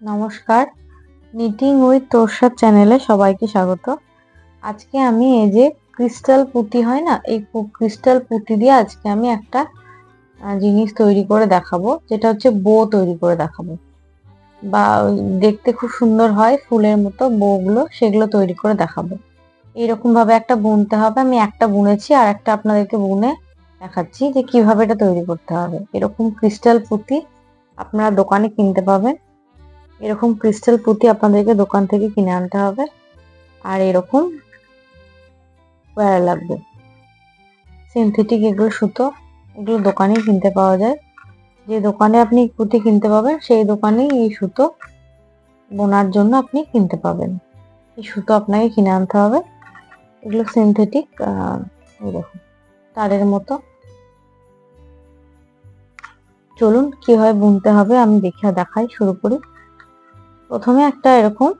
নমস্কার। Knitting with তোরসাদ চ্যানেলে সবাইকে স্বাগত। আজকে আমি এই যে ক্রিস্টাল পুঁতি হয় না, এই ক্রিস্টাল পুঁতি দিয়ে আজকে আমি একটা জিনিস তৈরি করে দেখাবো, যেটা হচ্ছে বো তৈরি করে দেখাবো। বা, দেখতে খুব সুন্দর হয়, ফুলের মতো বউগুলো সেগুলো তৈরি করে দেখাবো। এইরকম ভাবে একটা বুনতে হবে, আমি একটা বুনেছি, আর একটা আপনাদেরকে বুনে দেখাচ্ছি যে কীভাবে এটা তৈরি করতে হবে। এরকম ক্রিস্টাল পুঁতি আপনারা দোকানে কিনতে পাবেন। এরকম ক্রিস্টাল পুঁতি আপনাদেরকে দোকান থেকে কিনে আনতে হবে। আর এরকম ওয়্যার লাগবে। সিনথেটিক এগুলো সুতো, এগুলো দোকানেই কিনতে পাওয়া যায়। যে দোকানে আপনি পুঁতি কিনতে পাবেন, সেই দোকানেই এই সুতো বোনার জন্য আপনি কিনতে পাবেন। এই সুতো আপনাকে কিনে আনতে হবে। এগুলো সিনথেটিক দেখুন, তারের মতো। চলুন কীভাবে বুনতে হবে আমি দেখে দেখাই শুরু করি। প্রথমে একটা এরকম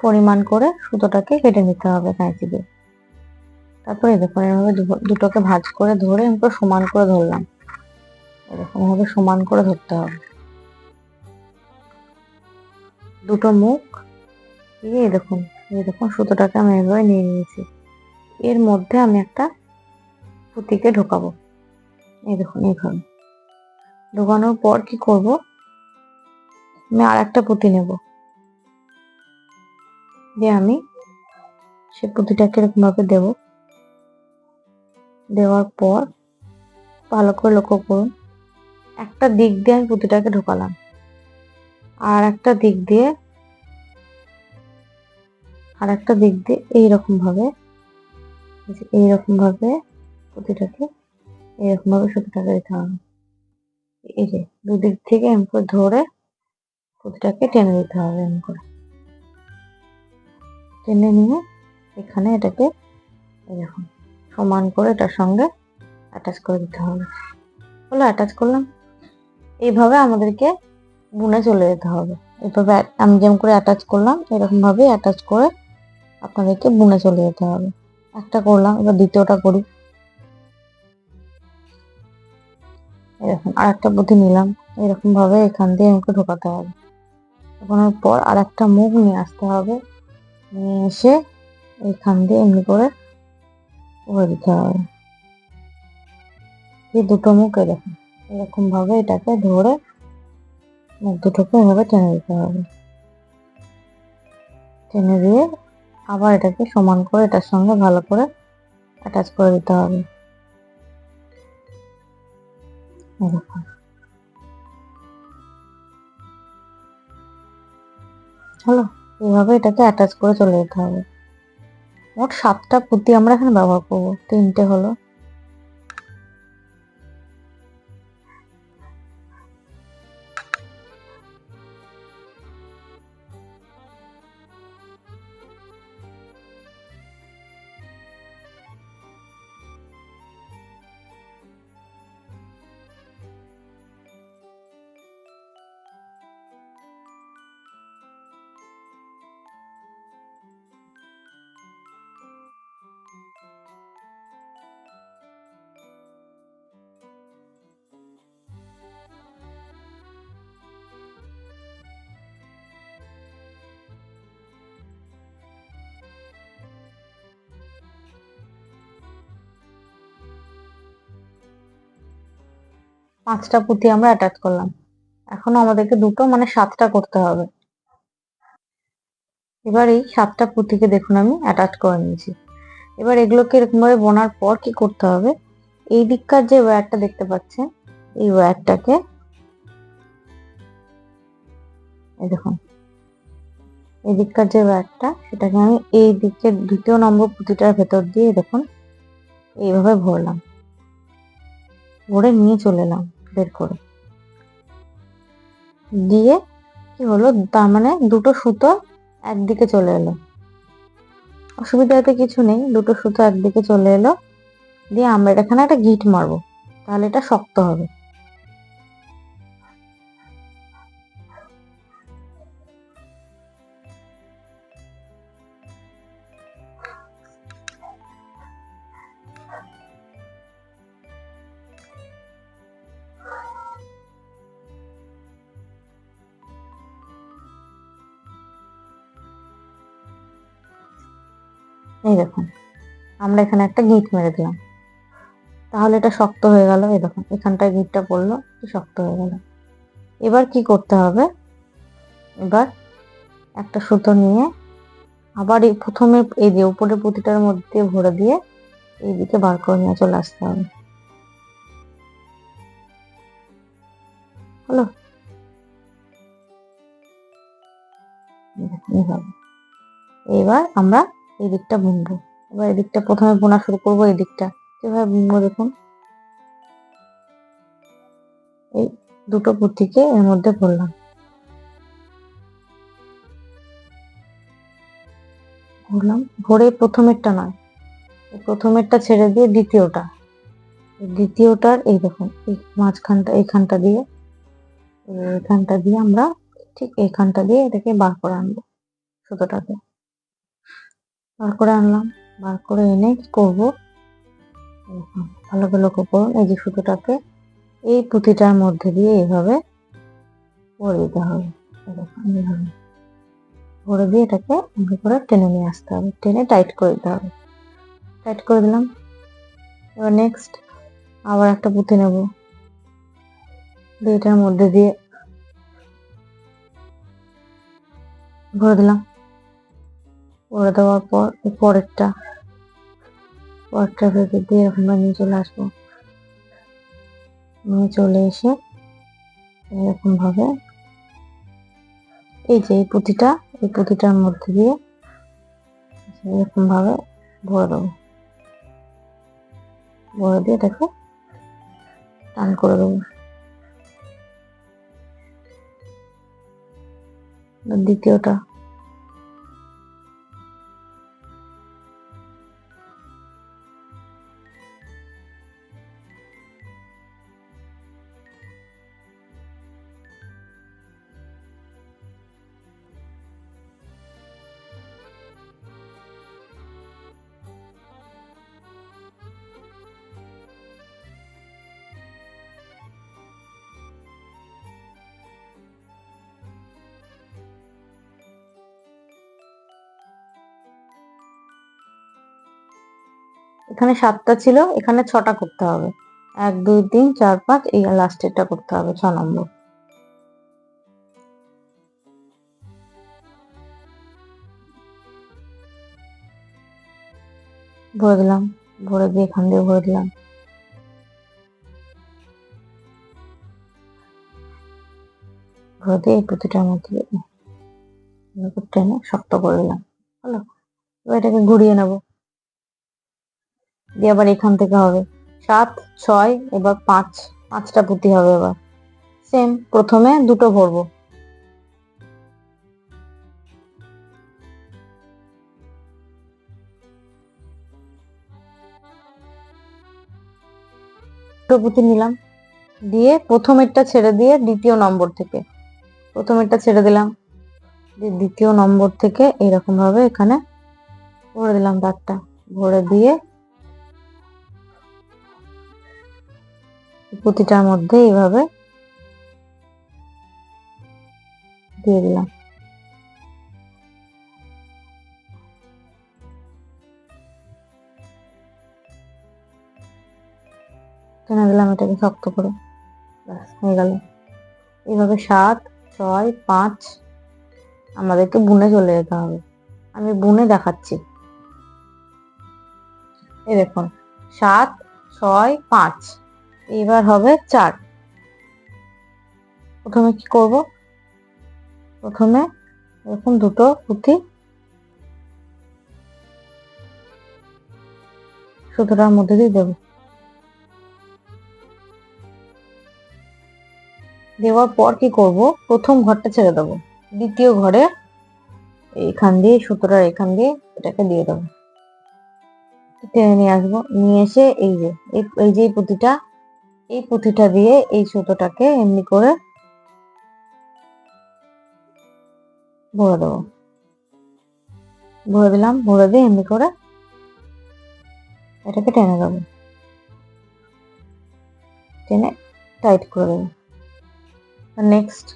পরিমাণ করে সুতোটাকে কেটে নিতে হবে কাঁচি দিয়ে। তারপরে দেখুন, এভাবে দুটোকে ভাঁজ করে ধরে আমি পুরো সমান করে ধরলাম। এরকম ভাবে সমান করে ধরতে হবে। দুটো মুখ দিয়ে দেখুন, এই দেখুন সুতোটাকে আমি এভাবে নিয়ে নিয়েছি। এর মধ্যে আমি একটা পুঁতিকে ঢোকাবো। এই দেখুন, এইভাবে। ঢোকানোর পর কি করব? আমি আর একটা পুঁতি নেব। দিয়ে আমি সে পুঁতিটাকে এরকম ভাবে দেব। দেওয়ার পর ভালো করে লক্ষ্য করুন, একটা দিক দিয়ে আমি পুঁতিটাকে ঢোকালাম। আর একটা দিক দিয়ে, আর একটা দিক দিয়ে এইরকম ভাবে এই যে এইরকম ভাবে পুঁতিটাকে এরকম ভাবে সুতোটাকে দিতে হবে। এই যে দুদিক থেকে এম করে ধরে পুঁতিটাকে টেনে দিতে হবে এম করে। টেনে নিয়ে এখানে এটাকে এরকম সমান করে এটার সঙ্গে অ্যাটাচ করে দিতে হবে। হলো অ্যাটাচ করলাম। এইভাবে আমাদেরকে বুনে চলে যেতে হবে। এইভাবে আমি যেমন করে অ্যাটাচ করলাম এরকম ভাবে অ্যাটাচ করে আপনাদেরকে বুনে চলে যেতে হবে। একটা করলাম, এবার দ্বিতীয়টা করি। এরকম আর একটা পুঁতি নিলাম। এরকমভাবে এখান দিয়ে আমাকে ঢোকাতে হবে। ঢোকানোর পর আর একটা মুখ নিয়ে আসতে হবে। নিয়ে এসে এখান দিয়ে এমনি করে করে দিতে হবে। এই দুটো মুখ এরকম এরকম ভাবে এটাকে ধরে মুখ দুটোকে এভাবে টেনে দিতে হবে। টেনে দিয়ে আবার এটাকে সমান করে এটার সঙ্গে ভালো করে অ্যাটাচ করে দিতে হবে। এরকম। হলো এইভাবে এটাকে অ্যাটাচ করে চলে যেতে হবে। মোট সাতটা পুঁতি আমরা এখানে ব্যবহার করব। তিনটে হলো। পাঁচটা পুঁতি আমরা অ্যাটাচ করলাম। এখন আমাদেরকে দুটো মানে সাতটা করতে হবে। এবার এই সাতটা পুঁতিকে দেখুন আমি অ্যাটাচ করে নিয়েছি। এবার এগুলোকে এরকমভাবে বোনার পর কি করতে হবে? এই দিককার যে ওয়্যারটা দেখতে পাচ্ছেন, এই ওয়্যারটাকে দেখুন, এই দিককার যে ওয়্যারটা সেটাকে আমি এই দিকের দ্বিতীয় নম্বর পুঁতিটার ভেতর দিয়ে দেখুন, এইভাবে ভরলাম। ভরে নিয়ে চলে এলাম। বের করে। দিয়ে কি হলো? তার মানে দুটো সুতো একদিকে চলে এলো। অসুবিধাতে কিছু নেই, দুটো সুতো একদিকে চলে এলো। দিয়ে আমরা এখানে একটা গিট মারবো, তাহলে এটা শক্ত হবে। এই দেখুন, আমরা এখানে একটা গিট মেরে দিলাম। তাহলে এটা শক্ত হয়ে গেল, এই দেখুন, এখানটায় গিটটা পড়ল শক্ত হয়ে গেল। এবার কি করতে হবে? এবার একটা সুতো নিয়ে আবার এই প্রথমে এই যে উপরে পুঁতিটার মধ্যে ভরে দিয়ে এইদিকে বার করে নিয়ে চলে আসতে হবে। হলো? এইভাবে। এবার আমরা এই দিকটা বুনবো এবার এদিকটা প্রথমে বোনা শুরু করব এই দিকটা কীভাবে বুনবো দেখুন। এই দুটো পুঁতিকে এর মধ্যে ভরলাম। ভরলাম। ভরে প্রথমেরটা নয়। প্রথমেরটা ছেড়ে দিয়ে দ্বিতীয়টা। দ্বিতীয়টার এই দেখুন, এই মাঝখানটা, এইখানটা দিয়ে এইখানটা দিয়ে আমরা ঠিক এইখানটা দিয়ে এটাকে বার করে আনব সুতোটাকে। বার করে আনলাম। বার করে এনে কি করব? এরকম ভালো লক্ষ্য করুন এই যে সুতোটাকে এই পুঁতিটার মধ্যে দিয়ে এইভাবে ভরে দিতে হবে। এইভাবে ভরে দিয়ে এটাকে এমনি করে টেনে নিয়ে আসতে হবে। টেনে টাইট করে দিতে হবে। টাইট করে দিলাম। এবার নেক্সট আবার একটা পুঁতি নেব। এটার মধ্যে দিয়ে ভরে দিলাম। ভরে দেওয়ার পর, পরেরটা পরেরটা ভেতর দিয়ে এরকম ভাবে নিয়ে চলে আসব নিয়ে চলে এসে এরকম ভাবে এই যে এই পুঁতিটা, এই পুঁতিটার মধ্যে দিয়ে এরকম ভাবে ভরে দেবো। ভরে দিয়ে এটাকে টান করে দেবো। দ্বিতীয়টা এখানে সাতটা ছিল, এখানে ছটা করতে হবে। এক, দুই, তিন, চার, পাঁচ, এই লাস্টেরটা করতে হবে, ছ নম্বর। ভরে দিলাম, ভরে দিয়ে এখান দিয়ে ভরে দিলাম। ভরে দিয়ে এই পুঁতিটার মধ্যে টেনে শক্ত করে দিলাম, হলো? এবার এটাকে ঘুরিয়ে নেব। দিয়ে আবার এখান থেকে হবে। সাত, ছয়, এবার পাঁচ। পাঁচটা পুঁতি হবে এবার। সেম প্রথমে দুটো ভরবো। দুটো পুঁতি নিলাম। দিয়ে প্রথমেরটা ছেড়ে দিয়ে দ্বিতীয় নম্বর থেকে। প্রথমেরটা ছেড়ে দিলাম। দিয়ে দ্বিতীয় নম্বর থেকে এরকম ভাবে এখানে ভরে দিলাম দাগটা। ভরে দিয়ে পুঁতিটার মধ্যে এইভাবে দিয়ে দিলাম। টেনে দিলাম এটাকে শক্ত করে। ব্যাস, হয়ে গেল। এইভাবে সাত, ছয়, পাঁচ, আমাদেরকে বুনে চলে যেতে হবে। আমি বুনে দেখাচ্ছি। এই দেখুন, সাত, ছয়, পাঁচ। এবার হবে চার। প্রথমে কি করব? প্রথমে এরকম দুটো পুঁতি। সুতোটার মধ্যে দিয়ে দেবো। দেওয়ার পর কি করব? প্রথম ঘরটা ছেড়ে দেবো। দ্বিতীয় ঘরে এইখান দিয়ে সুতোটার এখান দিয়ে এটাকে দিয়ে দেবো। টেনে নিয়ে আসব। নিয়ে এসে এই যে এই যে পুঁতিটা এই পুঁথিটা দিয়ে এই সুতোটাকে এমনি করে ভরে দেবো। ভরে দিলাম, ভরে দিয়ে এমনি করে এটাকে টেনে দেবো টেনে টাইট করে দেবো। নেক্সট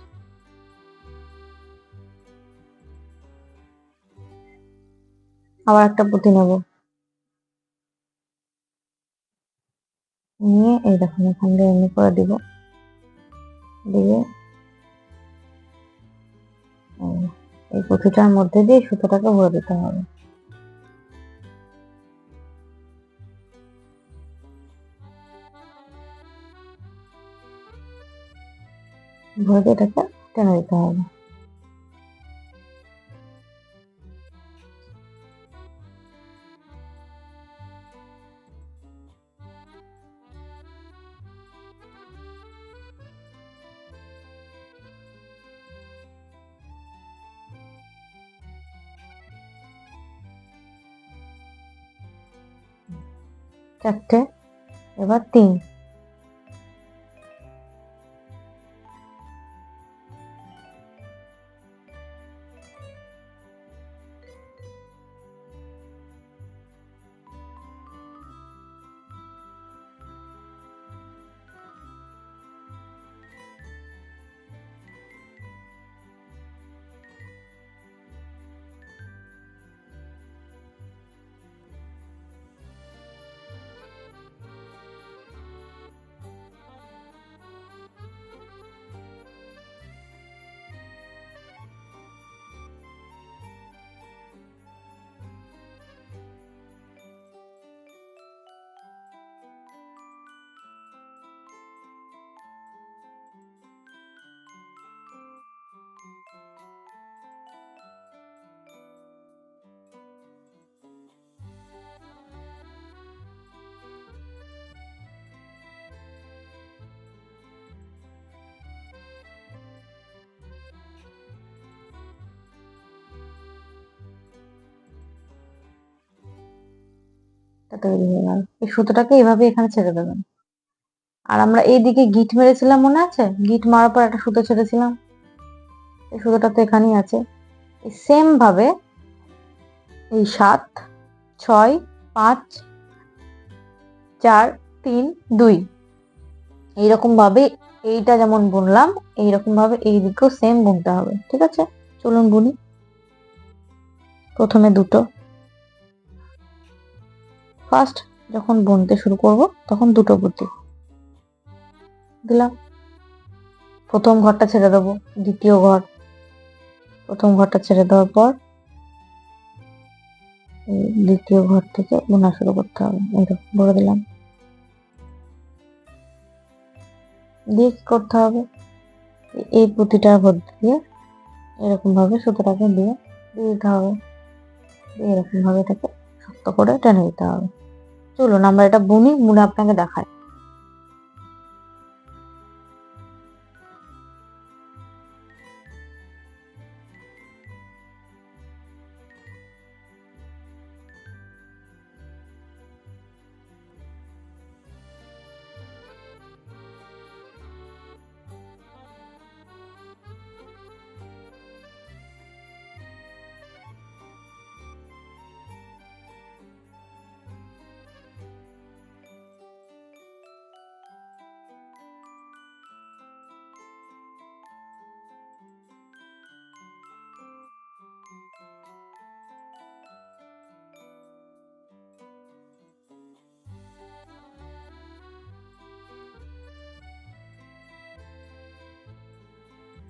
আবার একটা পুঁতি নেব। নিয়ে এই দেখুন, এখান দিয়ে এমনি করে দিব। দিয়ে এই- পুঁথিটার মধ্যে দিয়ে সুতোটাকে ভরে দিতে হবে। ভরে দিয়ে এটাকে টেনে দিতে হবে। চারটে এবার তিন তৈরি হয়ে গেল। এই সুতোটাকে এভাবে এখানে ছেড়ে দেবেন। আর আমরা এইদিকে গিট মেরেছিলাম মনে আছে? গিট মারার পর একটা সুতো ছেড়েছিলাম। এই সুতোটা তো এখানেই আছে। এই সেম ভাবে এই সাত, ছয়, পাঁচ, চার, তিন, দুই। এইরকম ভাবে এইটা যেমন বুনলাম, এইরকম ভাবে এই দিকেও সেম বুনতে হবে। ঠিক আছে? চলুন বুনি। প্রথমে দুটো। ফার্স্ট যখন বুনতে শুরু করব, তখন দুটো পুঁতি দিলাম। প্রথম ঘরটা ছেড়ে দেবো, দ্বিতীয় ঘর। প্রথম ঘরটা ছেড়ে দেওয়ার পর দ্বিতীয় ঘর থেকে বোনা শুরু করতে হবে। এইরকম ভরে দিলাম। দিয়ে করতে হবে? এই পুঁতিটার মধ্যে দিয়ে এরকম ভাবে সুতোটাকে দিয়ে দিয়ে দিতে হবে। এরকম ভাবে এটাকে শক্ত করে টেনে দিতে হবে। চলুন আমরা এটা বুনি বুনে আপনাকে দেখাই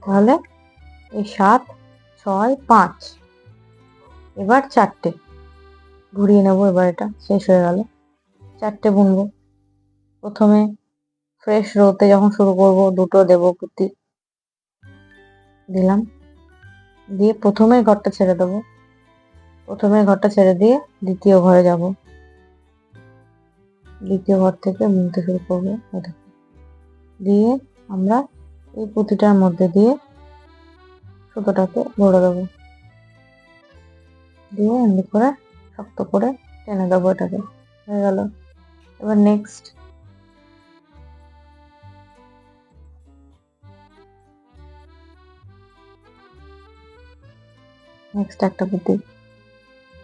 তাহলে এই সাত, ছয়, পাঁচ। এবার চারটে। ঘুরিয়ে নেব এবার এটা, শেষ হয়ে গেল। চারটে বুনবো। প্রথমে ফ্রেশ রোতে যখন শুরু করব, দুটো দেবো পুঁতি দিলাম। দিয়ে প্রথমে ঘরটা ছেড়ে দেবো। প্রথমে ঘরটা ছেড়ে দিয়ে দ্বিতীয় ঘরে যাব। দ্বিতীয় ঘর থেকে বুনতে শুরু করব। দিয়ে আমরা এই পুঁতিটার মধ্যে দিয়ে সুতোটাকে ভরে দেবো। দিয়ে এমনি করে শক্ত করে টেনে দেবো এটাকে। হয়ে গেল। এবার নেক্সট নেক্সট একটা পুঁতি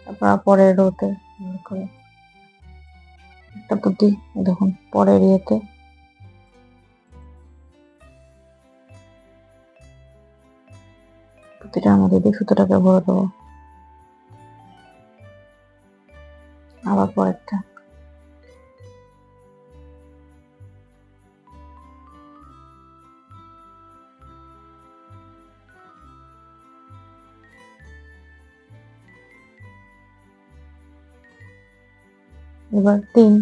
তারপর পরের রোতে করে। একটা পুঁতি দেখুন, পরের ইয়েতে পুঁতিটার মধ্যে দিয়ে সুতোটাকে ভরে দেবো পরেরটা এবার তিন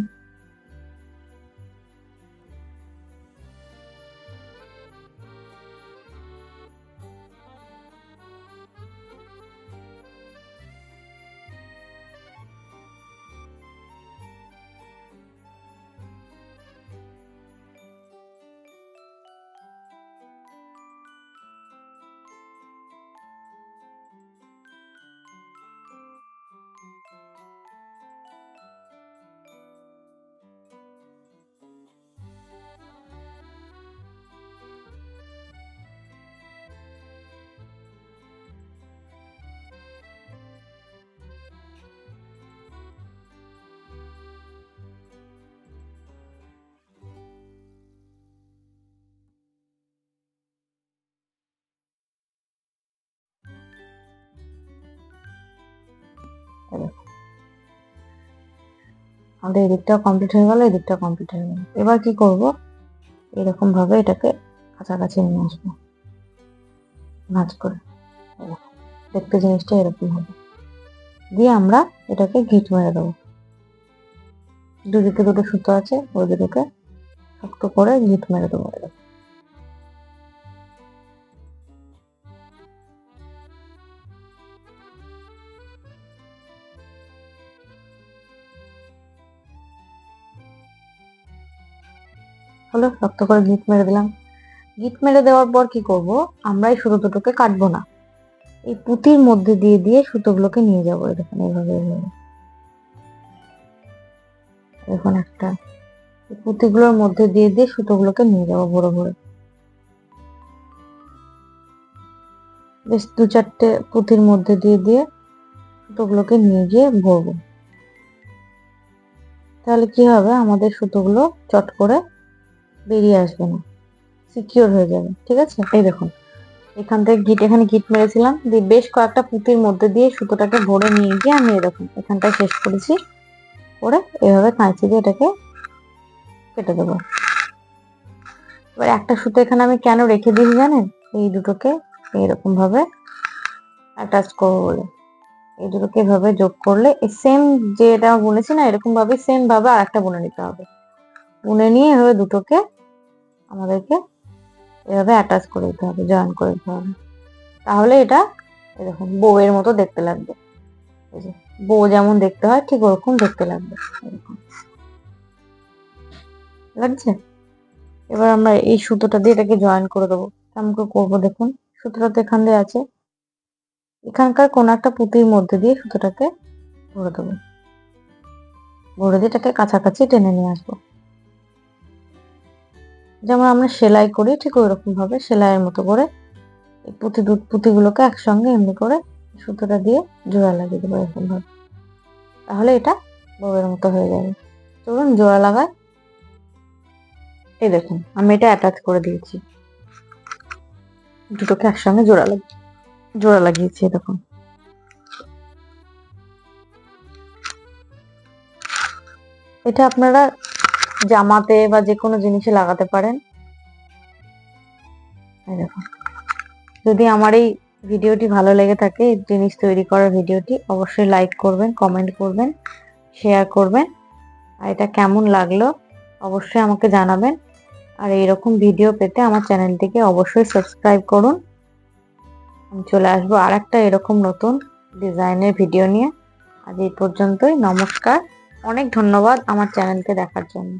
আমাদের এদিকটাও কমপ্লিট হয়ে গেল, এদিকটা কমপ্লিট হয়ে গেল। এবার কি করব? এরকম ভাবে এটাকে কাছাকাছি নিয়ে আসব। ভাঁজ করে। দেখতে জিনিসটা এরকম হবে। দিয়ে আমরা এটাকে ঘিট মেরে দেবো। দুদিকে দুটো সুতো আছে ওই দুটোকে শক্ত করে ঘিট মেরে দেবো। এরকম। হলো শক্ত করে গিট মেরে দিলাম। গিট মেরে দেওয়ার পর কি করব? আমরা এই সুতো দুটোকে কাটবো না। এই পুঁতির মধ্যে দিয়ে দিয়ে সুতোগুলোকে নিয়ে যাব এরকম, এইভাবে এখন একটা। পুঁতিগুলোর মধ্যে দিয়ে দিয়ে সুতোগুলোকে নিয়ে যাব ভরে ভরে। বেশ, দু চারটে পুঁতির মধ্যে দিয়ে দিয়ে সুতোগুলোকে নিয়ে গিয়ে ভরবো। তাহলে কি হবে? আমাদের সুতোগুলো চট করে বেরিয়ে আসবে না। সিকিওর হয়ে যাবে, ঠিক আছে? এই দেখুন, এখান থেকে গিট এখানে গিট মেরেছিলাম, দিয়ে বেশ কয়েকটা পুঁতির মধ্যে দিয়ে সুতোটাকে ভরে নিয়ে গিয়ে আমি এরকম এখানটায় শেষ করেছি। করে এভাবে কাঁচি দিয়ে এটাকে কেটে দেবো। এবার একটা সুতো এখানে আমি কেন রেখে দিই জানেন? এই দুটোকে এরকম ভাবে অ্যাটাচ করব বলে। এই দুটোকে এভাবে যোগ করলে সেম যেটা বুনেছি না এরকম ভাবে সেম ভাবে আর একটা বুনে নিতে হবে। বুনে নিয়ে এভাবে দুটোকে আমাদেরকে এভাবে অ্যাটাচ করে দিতে হবে জয়েন করে দিতে হবে। তাহলে এটা এরকম বউয়ের মতো দেখতে লাগবে। এই যে, বউ যেমন দেখতে হয়, ঠিক ওরকম দেখতে লাগবে। এরকম। লাগছে? এবার আমরা এই সুতোটা দিয়ে এটাকে জয়েন করে দেবো। কেমন করে করব দেখুন, সুতোটা তো এখান দিয়ে আছে। এখানকার কোন একটা পুঁতির মধ্যে দিয়ে সুতোটাকে ভরে দেবো। ভরে দিয়ে এটাকে কাছাকাছি টেনে নিয়ে আসব। যেমন আমরা সেলাই করি, ঠিক ওই রকম ভাবে সেলাইয়ের মতো করে এই পুঁতি দু পুঁতিগুলোকে একসঙ্গে এমনি করে সুতোটা দিয়ে জোড়া লাগিয়ে দেবো এরকম ভাবে তাহলে এটা বউয়ের মতো হয়ে যাবে। চলুন জোড়া লাগাই। এই দেখুন, আমি এটা অ্যাটাচ করে দিয়েছি। দুটোকে একসঙ্গে জোড়া লাগিয়ে জোড়া লাগিয়েছি দেখুন। এটা আপনারা জামাতে বা যে কোনো জিনিসে লাগাতে পারেন। যদি আমার এই ভিডিওটি ভালো লেগে থাকে, জিনিস তৈরি করার ভিডিওটি, অবশ্যই লাইক করবেন কমেন্ট করবেন শেয়ার করবেন। আর এটা কেমন লাগল, অবশ্যই আমাকে জানাবেন। আর এইরকম ভিডিও পেতে আমার চ্যানেলটিকে অবশ্যই সাবস্ক্রাইব করুন। আমি চলে আসব আর একটা এরকম নতুন ডিজাইনের ভিডিও নিয়ে। আজ এই পর্যন্তই, নমস্কার। অনেক ধন্যবাদ আমার চ্যানেলকে দেখার জন্য।